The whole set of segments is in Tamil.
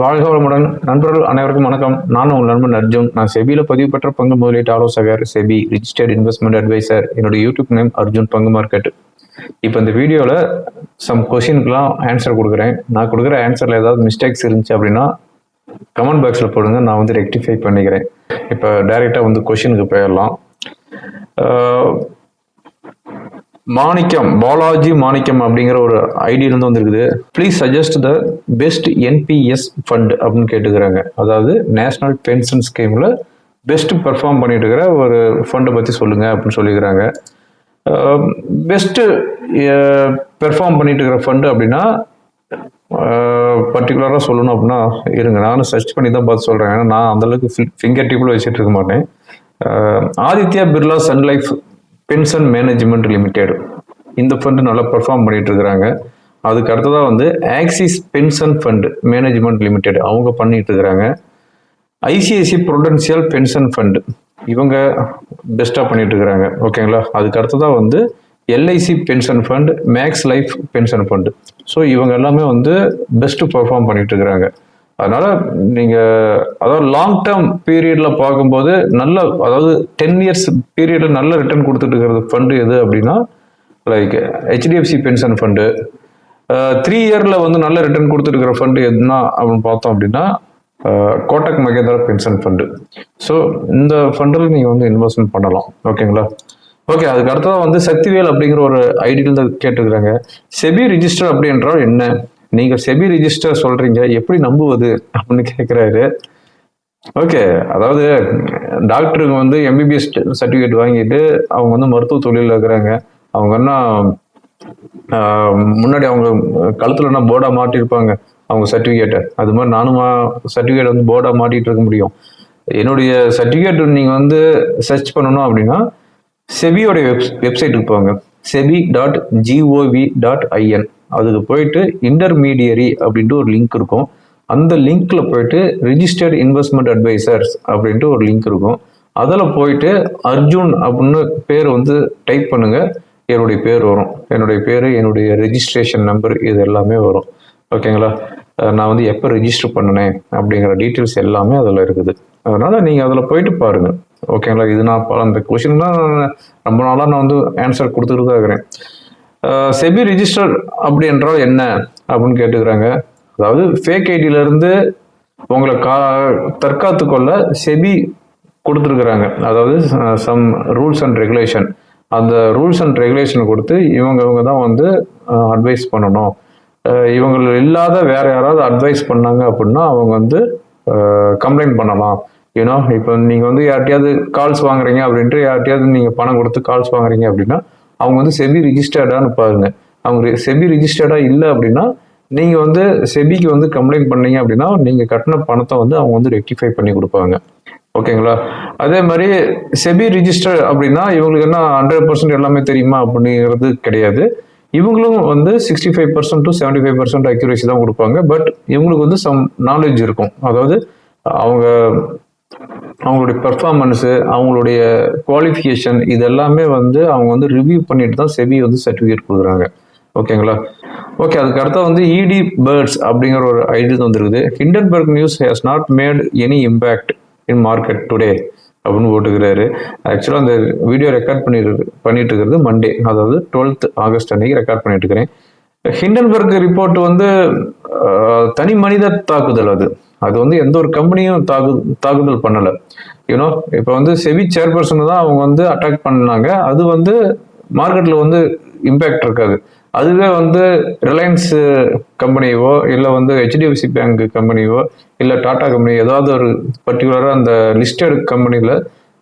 வாழ்க வளமுடன். நண்பர்கள் அனைவருக்கும் வணக்கம். நான் உங்கள் நண்பன் அர்ஜுன். நான் செபியில் பதிவு பெற்ற பங்கு முதலீட்டு ஆலோசகர் செபி ரிஜிஸ்டர்ட் இன்வெஸ்ட்மெண்ட் அட்வைசர் என்னோட யூடியூப் நேம் அர்ஜுன் பங்கு மார்க்கெட் இப்போ இந்த வீடியோவில் சம் கொஷினுக்குலாம் ஆன்சர் கொடுக்குறேன். நான் கொடுக்குற ஆன்சரில் ஏதாவது மிஸ்டேக்ஸ் இருந்துச்சு அப்படின்னா கமெண்ட் பாக்ஸில் போடுங்க. நான் வந்து ரெக்டிஃபை பண்ணிக்கிறேன். இப்போ டைரெக்டாக வந்து கொஷினுக்கு போயிடலாம். மாணிக்கம் பாலாஜி மாணிக்கம் அப்படிங்கிற ஒரு ஐடியிலேருந்து வந்திருக்குது. Please suggest the best NPS fund அப்படின்னு கேட்டுக்கிறாங்க. அதாவது நேஷனல் பென்ஷன் ஸ்கீமில் பெஸ்ட் பெர்ஃபார்ம் பண்ணிட்டு இருக்கிற ஒரு ஃபண்டை பற்றி சொல்லுங்க அப்படின்னு சொல்லிக்கிறாங்க. பெஸ்ட்டு பெர்ஃபார்ம் பண்ணிட்டு இருக்கிற ஃபண்டு அப்படின்னா பர்டிகுலராக சொல்லணும் அப்படின்னா இருங்க நானும் சர்ச் பண்ணி தான் பார்த்து சொல்கிறேன் ஏன்னா நான் அந்தளவுக்கு ஃபிங்கர் டிப்பில் வச்சுட்டு இருக்க மாட்டேன். Aditya Birla Sun Life pension management limited இந்த ஃபண்டு நல்லா பெர்ஃபார்ம் பண்ணிட்டு இருக்கிறாங்க. அதுக்கு அடுத்ததாக வந்து Axis pension fund management limited அவங்க பண்ணிட்டு இருக்கிறாங்க. ஐசிஐசி ப்ரொடென்ஷியல் பென்ஷன் ஃபண்டு இவங்க பெஸ்ட்டாக பண்ணிட்டு இருக்கிறாங்க. ஓகேங்களா அதுக்கு அடுத்ததாக வந்து LIC pension fund Max Life pension fund so இவங்க எல்லாமே வந்து பெஸ்ட்டு பெர்ஃபார்ம் பண்ணிட்டு இருக்கிறாங்க. அதனால நீங்க அதாவது லாங் டேர்ம் பீரியட்ல பார்க்கும்போது நல்ல அதாவது டென் இயர்ஸ் பீரியட்ல நல்ல ரிட்டர்ன் கொடுத்துட்டு இருக்கிறது ஃபண்டு எது அப்படின்னா like HDFC pension fund three இயர்ல வந்து நல்ல ரிட்டர்ன் கொடுத்துருக்கிற ஃபண்டு எதுனா அப்படின்னு பார்த்தோம் அப்படின்னா Kotak Mahindra pension fund so இந்த ஃபண்டில் நீங்கள் வந்து இன்வெஸ்ட்மெண்ட் பண்ணலாம். ஓகேங்களா ஓகே அதுக்கு அடுத்ததான் வந்து சக்திவேல் அப்படிங்கிற ஒரு ஐடியில் கேட்டுக்கிறாங்க செபி ரிஜிஸ்டர் அப்படி என்றால் என்ன? நீங்கள் செபி ரிஜிஸ்டர் சொல்றீங்க எப்படி நம்புவது அப்படின்னு கேட்குறாரு ஓகே அதாவது டாக்டருக்கு வந்து எம்பிபிஎஸ் சர்டிஃபிகேட் வாங்கிட்டு அவங்க வந்து மருத்துவ தொழிலில் இருக்கிறாங்க. அவங்க என்ன முன்னாடி அவங்க கழுத்துல என்ன போர்டா மாட்டியிருப்பாங்க அவங்க சர்டிஃபிகேட்டை அது மாதிரி நானும் சர்டிஃபிகேட் வந்து போர்டா மாட்டிட்டு இருக்க முடியும். என்னுடைய சர்டிஃபிகேட் நீங்கள் வந்து சர்ச் பண்ணணும் அப்படின்னா செபியோடைய வெப் வெப்சைட்டுக்கு போங்க. SEBI dot G O V dot I N அதுக்கு போயிட்டு இன்டர்மீடியரி அப்படின்ட்டு ஒரு லிங்க் இருக்கும். அந்த லிங்க்கில் போயிட்டு ரிஜிஸ்டர்ட் இன்வெஸ்ட்மெண்ட் அட்வைசர்ஸ் அப்படின்ட்டு ஒரு லிங்க் இருக்கும். அதில் போயிட்டு அர்ஜுன் அப்படின்னு பேர் வந்து டைப் பண்ணுங்கள் என்னுடைய பேர் வரும். என்னுடைய பேர் என்னுடைய ரெஜிஸ்ட்ரேஷன் நம்பர் இது எல்லாமே வரும். ஓகேங்களா நான் வந்து எப்போ ரெஜிஸ்டர் பண்ணினேன் அப்படிங்கிற டீட்டெயில்ஸ் எல்லாமே அதில் இருக்குது. அதனால் நீங்கள் அதில் போயிட்டு பாருங்கள் ஓகேங்களா இது நான் பல- அந்த கொஷின்லாம் ரொம்ப நாளாக நான் வந்து ஆன்சர் கொடுத்துட்டு தான் இருக்கிறேன். செபி ரிஜிஸ்டர் அப்படி என்றால் என்ன அப்படின்னு கேட்டுக்கிறாங்க. அதாவது ஃபேக் ஐடியிலேருந்து உங்களை கா தற்காத்து கொள்ள செபி கொடுத்துருக்குறாங்க. அதாவது சம் ரூல்ஸ் அண்ட் ரெகுலேஷன் அந்த ரூல்ஸ் அண்ட் ரெகுலேஷன் கொடுத்து இவங்க இவங்க தான் வந்து அட்வைஸ் பண்ணணும். அஹ் இவங்க இல்லாத வேற யாராவது அட்வைஸ் பண்ணாங்க அப்படின்னா அவங்க வந்து கம்ப்ளைண்ட் பண்ணலாம். ஏன்னா இப்போ நீங்கள் வந்து யார்ட்டையாவது கால்ஸ் வாங்குறீங்க அப்படின்ட்டு யார்ட்டையாவது நீங்கள் பணம் கொடுத்து கால்ஸ் வாங்குறீங்க அப்படின்னா அவங்க வந்து செபி ரிஜிஸ்டர்டான்னு பாருங்க அவங்க செபி ரிஜிஸ்டர்டா இல்லை அப்படின்னா நீங்கள் வந்து செபிக்கு வந்து கம்ப்ளைண்ட் பண்ணீங்க அப்படின்னா நீங்கள் கட்டின பணத்தை வந்து அவங்க வந்து ரெக்டிஃபை பண்ணி கொடுப்பாங்க. ஓகேங்களா? அதே மாதிரி செபி ரிஜிஸ்டர் அப்படின்னா இவங்களுக்கு என்ன ஹண்ட்ரட் பர்சன்ட் எல்லாமே தெரியுமா அப்படிங்கிறது கிடையாது. இவங்களும் வந்து sixty five percent to seventy five percent accuracy தான் கொடுப்பாங்க. பட் இவங்களுக்கு வந்து சம் நாலேஜ் இருக்கும். அதாவது அவங்க அவங்களுடைய பெர்ஃபார்மன்ஸு அவங்களுடைய குவாலிஃபிகேஷன் இது எல்லாமே வந்து அவங்க வந்து ரிவ்யூ பண்ணிட்டு தான் செபி வந்து சர்டிஃபிகேட் கொடுக்குறாங்க. ஓகேங்களா ஓகே அதுக்கு அடுத்த வந்து இடி பேர்ட்ஸ் அப்படிங்கிற ஒரு ஐடியா வந்துருக்குது. Hindenburg news has not made any impact in market today அப்படின்னு போட்டுக்கிறாரு. ஆக்சுவலாக அந்த வீடியோ ரெக்கார்ட் பண்ணிட்டு பண்ணிட்டு இருக்கிறது மண்டே அதாவது டுவெல்த் ஆகஸ்ட் அன்னைக்கு ரெக்கார்ட் பண்ணிட்டு இருக்கிறேன். ஹிண்டன்பர்க் ரிப்போர்ட் வந்து தனி மனித தாக்குதல் அது. அது வந்து எந்த ஒரு கம்பெனியும் தாக்கு தாக்குதல் பண்ணலை. யூனோ இப்போ வந்து செவி சேர்பர்சன் தான் அவங்க வந்து அட்டாக் பண்ணாங்க. அது வந்து மார்க்கெட்டில் வந்து இம்பேக்ட் இருக்காது. அதுவே வந்து ரிலையன்ஸ் கம்பெனியவோ இல்லை வந்து ஹெச்டிஎஃப்சி பேங்க் கம்பெனியோ இல்லை டாடா கம்பெனி ஏதாவது ஒரு பர்டிகுலராக அந்த லிஸ்டட் கம்பெனியில்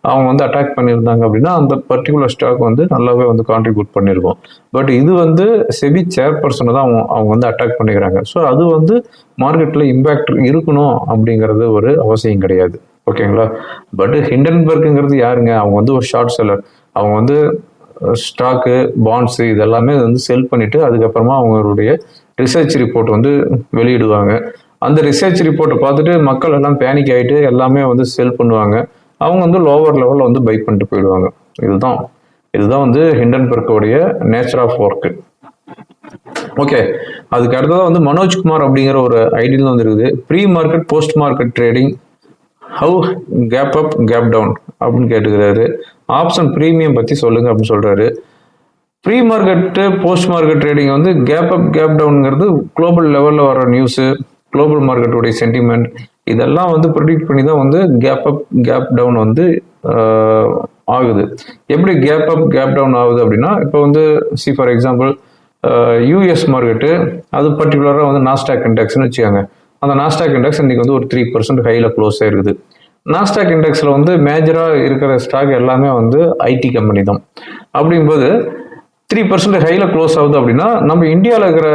அவங்க வந்து அட்டாக் பண்ணியிருந்தாங்க அப்படின்னா அந்த பர்டிகுலர் ஸ்டாக் வந்து நல்லாவே வந்து கான்ட்ரிபியூட் பண்ணியிருக்கும். பட் இது வந்து செபி சேர்பர்சனை தான் அவங்க அவங்க வந்து அட்டாக் பண்ணிக்கிறாங்க. ஸோ அது வந்து மார்க்கெட்டில் இம்பேக்ட் இருக்கணும் அப்படிங்கிறது ஒரு அவசியம் கிடையாது. ஓகேங்களா பட் ஹிண்டன்பர்க்குங்கிறது யாருங்க? அவங்க வந்து ஒரு ஷார்ட் செல்லர் அவங்க வந்து ஸ்டாக்கு பாண்ட்ஸு இதெல்லாமே வந்து செல் பண்ணிவிட்டு அதுக்கப்புறமா அவங்களுடைய ரிசர்ச் ரிப்போர்ட் வந்து வெளியிடுவாங்க. அந்த ரிசர்ச் ரிப்போர்ட்டை பார்த்துட்டு மக்கள் எல்லாம் பேனிக் ஆகிட்டு எல்லாமே வந்து செல் பண்ணுவாங்க. அவங்க வந்து லோவர் லெவலில் வந்து பை பண்ணிட்டு போயிடுவாங்க. இதுதான். இதுதான் வந்து ஹிண்டன்பர்க்கோடைய நேச்சர் ஆஃப் ஒர்க்கு ஓகே அதுக்கு அடுத்ததாக வந்து மனோஜ்குமார் அப்படிங்கிற ஒரு ஐடியில் வந்து இருக்குது. Pre market post market trading how gap up gap down அப்படின்னு கேட்டுக்கிறாரு. ஆப்ஷன் ப்ரீமியம் பற்றி சொல்லுங்க அப்படின்னு சொல்கிறாரு pre market post market trading வந்து கேப் அப் கேப் டவுனுங்கிறது குளோபல் லெவலில் வர நியூஸு குளோபல் மார்க்கெட்டுடைய சென்டிமெண்ட் இதெல்லாம் வந்து ப்ரிடிக்ட் பண்ணி தான் வந்து கேப் அப் கேப் டவுன் வந்து ஆகுது. எப்படி கேப் அப் கேப் டவுன் ஆகுது அப்படின்னா இப்போ வந்து see for example US market அது பர்டிகுலராக வந்து நாஸ்டாக் இண்டெக்ஸ்னு வச்சுக்காங்க. அந்த நாஸ்டாக் இண்டெக்ஸ் இன்னைக்கு வந்து ஒரு த்ரீ பர்சன்ட் ஹையில் க்ளோஸ் ஆயிருக்குது. நாஸ்டாக் இண்டெக்ஸில் வந்து மேஜராக இருக்கிற ஸ்டாக் எல்லாமே வந்து ஐடி கம்பெனி தான். அப்படிங்கும்போது த்ரீ பர்சன்ட் ஹையில் க்ளோஸ் ஆகுது அப்படின்னா நம்ம இந்தியாவில் இருக்கிற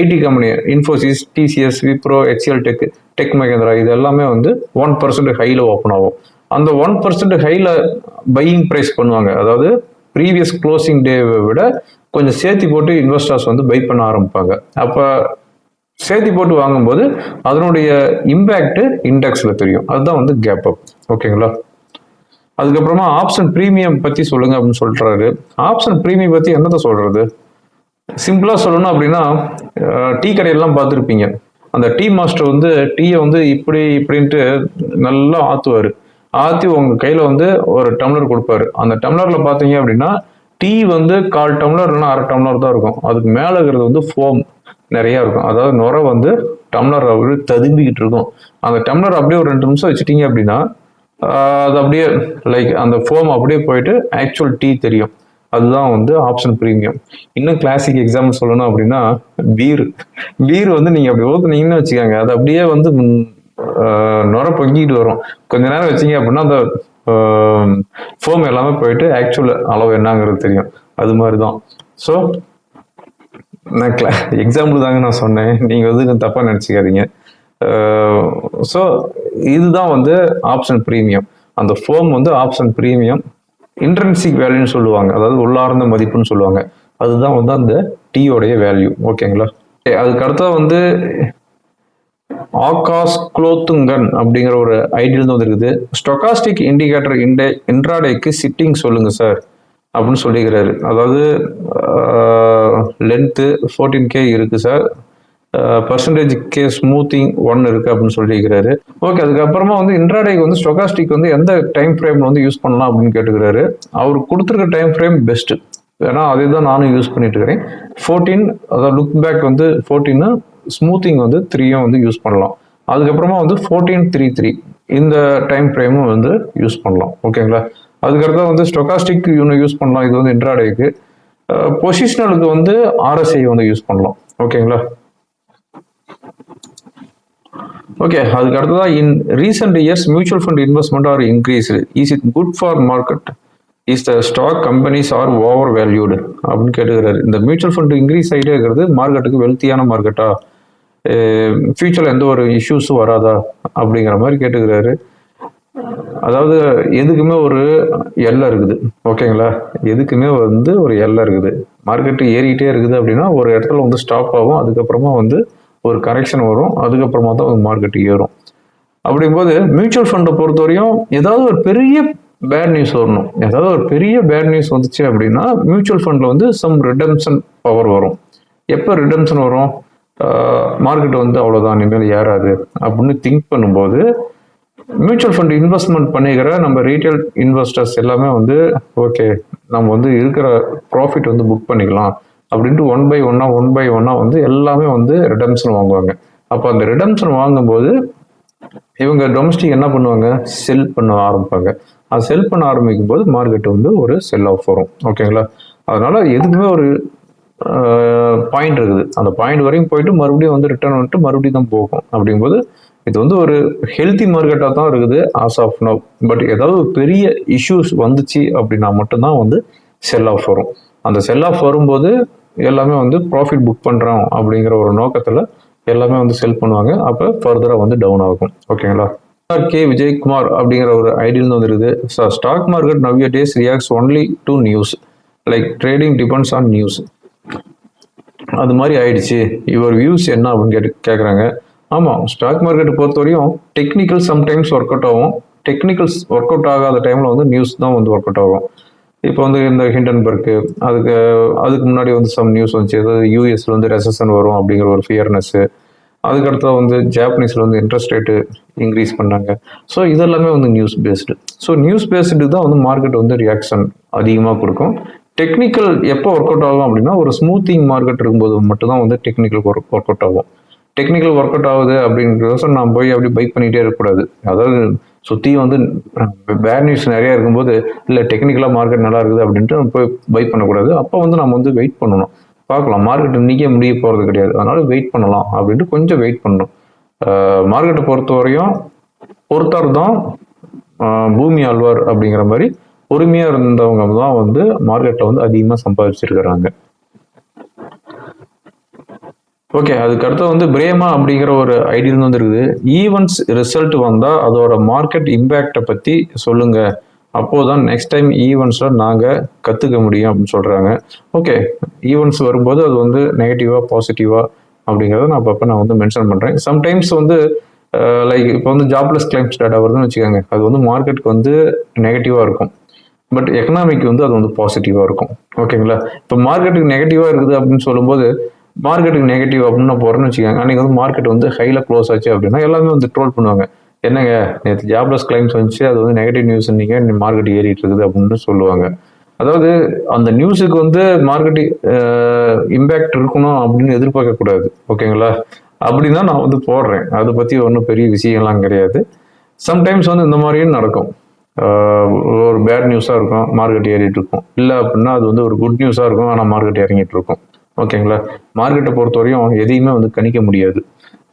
IT company Infosys TCS Wipro HL tech tech Mahindra இது எல்லாமே வந்து ஒன் பர்சன்ட் ஹையில் ஓப்பன் ஆகும். அந்த ஒன் பர்சன்ட் ஹையில் பையிங் ப்ரைஸ் பண்ணுவாங்க. அதாவது ப்ரீவியஸ் க்ளோசிங் டேவை விட கொஞ்சம் சேர்த்தி போட்டு இன்வெஸ்டர்ஸ் வந்து பை பண்ண ஆரம்பிப்பாங்க. அப்போ சேர்த்தி போட்டு வாங்கும்போது அதனுடைய இம்பேக்ட் இண்டெக்ஸில் தெரியும். அதுதான் வந்து கேப் அப் ஓகேங்களா? அதுக்கப்புறமா ஆப்ஷன் ப்ரீமியம் பற்றி சொல்லுங்க அப்படின்னு சொல்றாரு. ஆப்ஷன் ப்ரீமியம் பற்றி என்னத்தை சொல்றது? சிம்பிளாக சொல்லணும் அப்படின்னா டீ கடையெல்லாம் பார்த்துருப்பீங்க. அந்த டீ மாஸ்டர் வந்து டீயை வந்து இப்படி இப்படின்ட்டு நல்லா ஆற்றுவார் ஆற்றி உங்கள் கையில் வந்து ஒரு டம்ளர் கொடுப்பாரு. அந்த டம்ளரில் பார்த்தீங்க அப்படின்னா டீ வந்து கால் டம்ளர் இல்லைன்னா அரை டம்ளர் தான் இருக்கும். அதுக்கு மேலே இருக்கிறது வந்து ஃபோம் நிறையா இருக்கும். அதாவது நுரை வந்து டம்ளர் அப்படியே ததும்பிக்கிட்டு இருக்கும். அந்த டம்ளர் அப்படியே ஒரு ரெண்டு நிமிஷம் வச்சுட்டீங்க அப்படின்னா அது அப்படியே லைக் அந்த ஃபோம் அப்படியே போயிட்டு ஆக்சுவல் டீ தெரியும். அதுதான் வந்து ஆப்ஷன் ப்ரீமியம் இன்னும் கிளாசிக் எக்ஸாம்பிள் சொல்லணும் அப்படின்னா பீர். பீர் வந்து நீங்க அப்படி ஊத்துனீங்கன்னு வச்சுக்கோங்க. அது அப்படியே வந்து நுர பொங்கிட்டு வரும். கொஞ்ச நேரம் வச்சீங்க அப்படின்னா அந்த ஃபோம் எல்லாமே போயிட்டு ஆக்சுவல் அளவு என்னங்கிறது தெரியும். அது மாதிரி தான் ஸோ நான் கிளா எக்ஸாம்பிள் தாங்க நான் சொன்னேன். நீங்கள் வந்து தப்பாக நினச்சிக்காதீங்க. ஸோ இதுதான் வந்து ஆப்ஷன் ப்ரீமியம் அந்த ஃபோம் வந்து ஆப்ஷன் ப்ரீமியம் இன்ட்ரென்சிக் வேல்யூன்னு சொல்லுவாங்க. அதாவது உள்ளார்ந்த மதிப்புன்னு சொல்லுவாங்க. அதுதான் வந்து அந்த டீயோடைய வேல்யூ ஓகேங்களா அதுக்கு அடுத்தது வந்து ஆகாஷ் குலோத்துங்கன் அப்படிங்கிற ஒரு ஐடியில் தான் வந்துருக்குது. ஸ்டொகாஸ்டிக் இண்டிகேட்டர் இண்டே இன்ட்ராடேக்கு சிட்டிங் சொல்லுங்க சார் அப்படின்னு சொல்லிக்கிறாரு. அதாவது லென்த்து ஃபோர்டீன் கே இருக்குது sir percentage K smoothing one இருக்கு அப்படின்னு சொல்லியிருக்கிறாரு. ஓகே அதுக்கப்புறமா வந்து இன்ட்ராடேக்கு வந்து ஸ்டொகாஸ்டிக் வந்து எந்த டைம் ஃப்ரேம் வந்து யூஸ் பண்ணலாம் அப்படின்னு கேட்டுக்கிறாரு. அவர் கொடுத்துருக்க டைம் ஃப்ரேம் பெஸ்ட் ஏன்னா அதே தான் நானும் யூஸ் பண்ணிட்டு இருக்கிறேன் ஃபோர்டீன் அதாவது லுக் பேக் வந்து ஃபோர்டீன்னு ஸ்மூத்திங் வந்து த்ரீயும் வந்து யூஸ் பண்ணலாம். அதுக்கப்புறமா வந்து ஃபோர்டீன் த்ரீ த்ரீ இந்த டைம் ஃப்ரேமும் வந்து யூஸ் பண்ணலாம். ஓகேங்களா அதுக்கடுத்து வந்து ஸ்டொகாஸ்டிக் இன்னும் யூஸ் பண்ணலாம். இது வந்து இன்ட்ராடேக்கு பொசிஷனலுக்கு வந்து ஆர்எஸ்ஐ வந்து யூஸ் பண்ணலாம். ஓகேங்களா ஓகே அதுக்கு அடுத்ததாக in recent years mutual fund investment are increased is it good for market is the stock companies are over valued அப்படின்னு கேட்டுக்கிறாரு. இந்த மியூச்சுவல் ஃபண்ட் இன்க்ரீஸ் ஆகிட்டே இருக்கிறது மார்க்கெட்டுக்கு வெல்த்தியான மார்க்கெட்டா ஃபியூச்சரில் எந்த ஒரு இஷ்யூஸும் வராதா? அப்படிங்கிற மாதிரி கேட்டுக்கிறாரு. அதாவது எதுக்குமே ஒரு எல்லை இருக்குது. ஓகேங்களா எதுக்குமே வந்து ஒரு எல்லை இருக்குது. மார்க்கெட்டு ஏறிக்கிட்டே இருக்குது அப்படின்னா ஒரு இடத்துல வந்து ஸ்டாப் ஆகும். அதுக்கப்புறமா வந்து ஒரு கரெக்ஷன் வரும் அதுக்கப்புறமா தான் ஒரு மார்க்கெட் ஏறும். அப்படிங்கும்போது மியூச்சுவல் ஃபண்டை பொறுத்தவரையும் ஏதாவது ஒரு பெரிய பேட் நியூஸ் வரணும். ஏதாவது ஒரு பெரிய பேட் நியூஸ் வந்துச்சு அப்படின்னா மியூச்சுவல் ஃபண்டில் வந்து சம் ரிடம்ஷன் பவர் வரும். எப்போ ரிடம்ஷன் வரும்? மார்க்கெட் வந்து அவ்வளோதான் இனிமேல் ஏறாது அப்படின்னு திங்க் பண்ணும்போது மியூச்சுவல் ஃபண்ட் இன்வெஸ்ட்மெண்ட் பண்ணிக்கிற நம்ம ரீட்டைல் இன்வெஸ்டர்ஸ் எல்லாமே வந்து ஓகே நம்ம வந்து இருக்கிற ப்ராஃபிட் வந்து புக் பண்ணிக்கலாம். அப்படின்ட்டு ஒன் பை ஒன்னா ஒன் பை ஒன்னா வந்து எல்லாமே வந்து ரிடம்ஷன் வாங்குவாங்க. அப்போ அந்த ரிடம்ஷன் வாங்கும்போது இவங்க டொமஸ்டிக் என்ன பண்ணுவாங்க? செல் பண்ண ஆரம்பிப்பாங்க. அது செல் பண்ண ஆரம்பிக்கும் போது மார்க்கெட் வந்து ஒரு செல் ஆஃப் வரும். ஓகேங்களா அதனால எதுக்குமே ஒரு பாயிண்ட் இருக்குது. அந்த பாயிண்ட் வரையும் போயிட்டு மறுபடியும் வந்து ரிட்டர்ன் வந்துட்டு மறுபடியும் தான் போகும். அப்படிங்கும்போது இது வந்து ஒரு ஹெல்த்தி மார்க்கெட்டாக தான் இருக்குது ஆஸ் ஆஃப் நோ பட் ஏதாவது பெரிய இஷ்யூஸ் வந்துச்சு அப்படின்னா மட்டும்தான் வந்து செல் ஆஃப் வரும். அந்த செல் ஆஃப் வரும்போது எல்லாமே வந்து ப்ராஃபிட் புக் பண்ணுறோம் அப்படிங்கிற ஒரு நோக்கத்தில் எல்லாமே வந்து செல் பண்ணுவாங்க. அப்போ ஃபர்தராக வந்து டவுன் ஆகும். ஓகேங்களா கே விஜயகுமார் அப்படிங்கிற ஒரு ஐடியில் வந்துருக்குது. Sir stock market nowadays reacts only to news like trading depends on news அது மாதிரி ஆயிடுச்சு. இவர் வியூஸ் என்ன அப்படின்னு கேட்டு கேட்குறாங்க ஆமாம் ஸ்டாக் மார்க்கெட்டை பொறுத்தவரையும் டெக்னிக்கல் சம்டைம்ஸ் ஒர்க் அவுட் ஆகும். டெக்னிக்கல்ஸ் ஒர்க் அவுட் ஆகாத டைமில் வந்து நியூஸ் தான் வந்து ஒர்க் அவுட் ஆகும். இப்போ வந்து இந்த ஹிண்டன்பர்க்கு அதுக்கு அதுக்கு முன்னாடி வந்து சம் நியூஸ் வந்துச்சு. அதாவது யூஎஸ்ல வந்து ரெசன் வரும் அப்படிங்கிற ஒரு ஃபியர்னஸ்ஸு அதுக்கடுத்து வந்து ஜாப்பனீஸில் வந்து இன்ட்ரெஸ்ட் ரேட்டு இன்க்ரீஸ் பண்ணாங்க. ஸோ இதெல்லாமே வந்து news based so news based தான் வந்து மார்க்கெட் வந்து ரியாக்ஷன் அதிகமாக கொடுக்கும். டெக்னிக்கல் எப்போ ஒர்க் அவுட் ஆகும் அப்படின்னா ஒரு ஸ்மூத்திங் மார்க்கெட் இருக்கும்போது மட்டும்தான் வந்து டெக்னிக்கல் ஒர்க் ஒர்க் அவுட் ஆகும். டெக்னிக்கல் ஒர்க் அவுட் ஆகுது அப்படிங்கிறத நான் போய் அப்படி பைக் பண்ணிகிட்டே இருக்கக்கூடாது. அதாவது சுற்றி வந்து பேட் நியூஸ் நிறையா இருக்கும்போது இல்லை டெக்னிக்கலாக மார்க்கெட் நல்லா இருக்குது அப்படின்ட்டு போய் பை பண்ணக்கூடாது. அப்போ வந்து நம்ம வந்து வெயிட் பண்ணணும். பார்க்கலாம். மார்க்கெட் இன்றைக்கே முடிய போகிறது கிடையாது. அதனால வெயிட் பண்ணலாம் அப்படின்ட்டு கொஞ்சம் வெயிட் பண்ணணும். மார்க்கெட்டை பொறுத்த வரையும் பொறுத்தர் தான் பூமி ஆழ்வார் அப்படிங்கிற மாதிரி பொறுமையாக இருந்தவங்க தான் வந்து மார்க்கெட்டில் வந்து அதிகமாக சம்பாதிச்சிருக்கிறாங்க. ஓகே அதுக்கு அடுத்து வந்து பிரேமா அப்படிங்கிற ஒரு ஐடியில் வந்து இருக்குது ஈவெண்ட்ஸ் ரிசல்ட் வந்தால் அதோட மார்க்கெட் இம்பேக்டை பற்றி சொல்லுங்க. அப்போதான் நெக்ஸ்ட் டைம் ஈவெண்ட்ஸில் நாங்கள் கற்றுக்க முடியும் அப்படின்னு சொல்கிறாங்க ஓகே ஈவெண்ட்ஸ் வரும்போது அது வந்து நெகட்டிவாக பாசிட்டிவாக அப்படிங்கிறத நான் அப்பப்போ நான் வந்து மென்ஷன் பண்ணுறேன் சம்டைம்ஸ் வந்து லைக் இப்போ வந்து ஜாப்லெஸ் கிளைம்ஸ் டேட்டா வருதுன்னு வச்சுக்கோங்க. அது வந்து மார்க்கெட்டுக்கு வந்து நெகட்டிவாக இருக்கும். பட் எக்கனாமிக் வந்து அது வந்து பாசிட்டிவாக இருக்கும். ஓகேங்களா இப்போ மார்க்கெட்டுக்கு நெகட்டிவாக இருக்குது அப்படின்னு சொல்லும்போது மார்க்கெட்டுக்கு நெகட்டிவ் அப்படின்னு நான் போகிறேன்னு வச்சுக்கோங்க. அன்றைக்கி வந்து மார்க்கெட் வந்து ஹையில் க்ளோஸ் ஆச்சு அப்படின்னா எல்லாமே வந்து ட்ரோல் பண்ணுவாங்க. என்னங்க நேற்று ஜாப்லெஸ் கிளைம்ஸ் வந்துச்சு அது வந்து நெகட்டிவ் நியூஸ் இன்னைக்கு மார்க்கெட் ஏறிட்டு இருக்குது அப்படின்னு சொல்லுவாங்க. அதாவது அந்த நியூஸுக்கு வந்து மார்க்கெட் இம்பேக்ட் இருக்கணும் அப்படின்னு எதிர்பார்க்கக்கூடாது ஓகேங்களா? அப்படின்னு தான் நான் வந்து போடுறேன். அதை பற்றி ஒன்றும் பெரிய விஷயம்லாம் கிடையாது. சம்டைம்ஸ் வந்து இந்த மாதிரியும் நடக்கும். ஒரு பேட் நியூஸாக இருக்கும் மார்க்கெட் ஏறிட்டு இருக்கும். இல்லை அப்படின்னா அது வந்து ஒரு குட் நியூஸாக இருக்கும் ஆனால் மார்க்கெட் இறங்கிட்டு இருக்கும். ஓகேங்களா மார்க்கெட்டை பொறுத்தவரையும் எதையுமே வந்து கணிக்க முடியாது.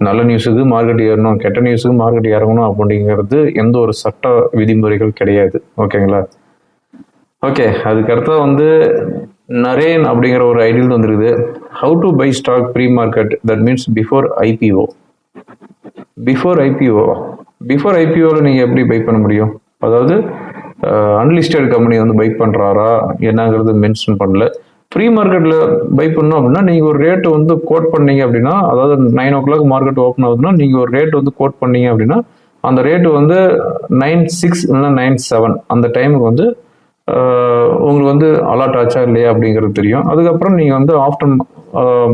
நல்ல நியூஸுக்கு மார்க்கெட் ஏறணும் கெட்ட நியூஸுக்கு மார்க்கெட் இறங்கணும் அப்படிங்கிறது எந்த ஒரு சட்ட விதிமுறைகள் கிடையாது. ஓகேங்களா ஓகே அதுக்கடுத்தா வந்து நரேன் அப்படிங்கிற ஒரு ஐடியில் வந்துருக்குது. How to buy stock pre market that means before IPO before IPO before ஐபிஓவில் நீங்கள் எப்படி பை பண்ண முடியும்? அதாவது அன்லிஸ்டட் கம்பெனி வந்து பை பண்ணுறாரா என்னங்கிறது மென்ஷன் பண்ணல. ஃப்ரீ மார்க்கெட்டில் பை பண்ணோம் அப்படின்னா நீங்கள் ஒரு ரேட்டு வந்து கோட் பண்ணீங்க அப்படின்னா அதாவது nine o'clock market open ஆகுதுன்னா நீங்கள் ஒரு ரேட் வந்து கோட் பண்ணீங்க அப்படின்னா அந்த ரேட்டு வந்து நைன் சிக்ஸ் இல்லைன்னா நைன் செவன் அந்த டைமுக்கு வந்து உங்களுக்கு வந்து அலாட் ஆச்சா இல்லையா அப்படிங்கிறது தெரியும். அதுக்கப்புறம் நீங்கள் வந்து ஆஃப்டர்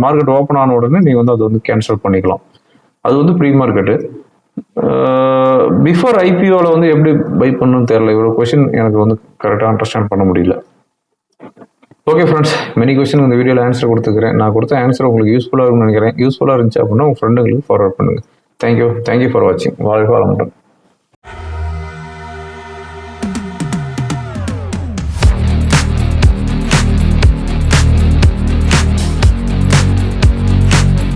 மார்க்கெட் ஓப்பன் ஆன உடனே நீங்கள் வந்து அதை வந்து கேன்சல் பண்ணிக்கலாம். அது வந்து ப்ரீ மார்க்கெட்டு பிஃபோர் ஐபிஓவில் வந்து எப்படி பை பண்ணணும்னு தெரியல. இவ்வளோ கொஷின் எனக்கு வந்து கரெக்டாக அண்டர்ஸ்டாண்ட் பண்ண முடியல. ஓகே ஃப்ரெண்ட்ஸ் மெனி கொஸ்டின் இந்த வீடியோவில் ஆன்சர் கொடுத்துக்கிறேன் நான் கொடுத்த ஆன்சர் உங்களுக்கு யூஸ்ஃபுல்லாக இருக்கும்னு நினைக்கிறேன். யூஸ்ஃபுல்லாக இருந்துச்சு அப்படின்னா உங்கள் ஃப்ரெண்டுங்களுக்கு ஃபார்வர்ட் பண்ணுங்கள் thank you thank you for வாட்சிங் வாழ்க வளமுடன்.